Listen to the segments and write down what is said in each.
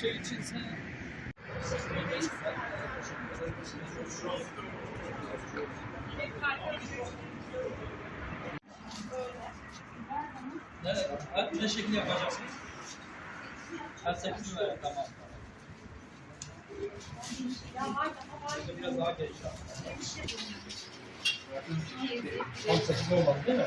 Şey şey sen Ne, ha, ne şekil yapacaksınız? Ha, sekiz ver, tamam. Şöyle Biraz daha geç. Tam sekiz olmadı değil mi?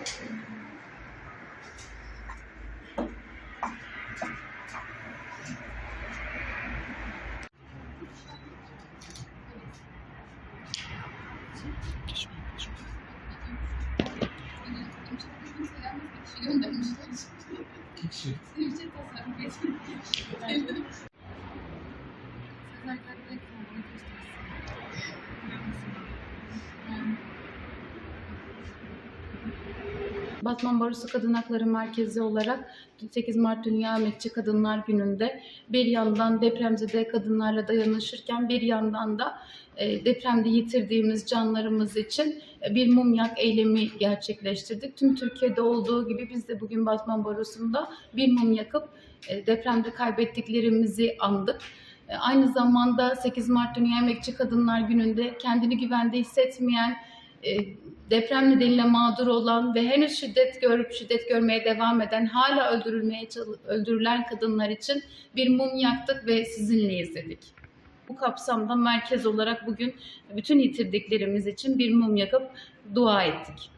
bakar mısın? Şu. Batman Barosu Kadın Hakları Merkezi olarak 8 Mart Dünya Emekçi Kadınlar Günü'nde bir yandan depremzede kadınlarla dayanışırken bir yandan da e, depremde yitirdiğimiz canlarımız için e, bir mum yak eylemi gerçekleştirdik. Tüm Türkiye'de olduğu gibi biz de bugün Batman Barosu'nda bir mum yakıp e, depremde kaybettiklerimizi andık. Aynı zamanda 8 Mart Dünya Emekçi Kadınlar Günü'nde kendini güvende hissetmeyen, deprem nedeniyle mağdur olan ve henüz şiddet görüp şiddet görmeye devam eden, hala öldürülmeye öldürülen kadınlar için bir mum yaktık ve sizinle izledik. Bu kapsamda merkez olarak bugün bütün yitirdiklerimiz için bir mum yakıp dua ettik.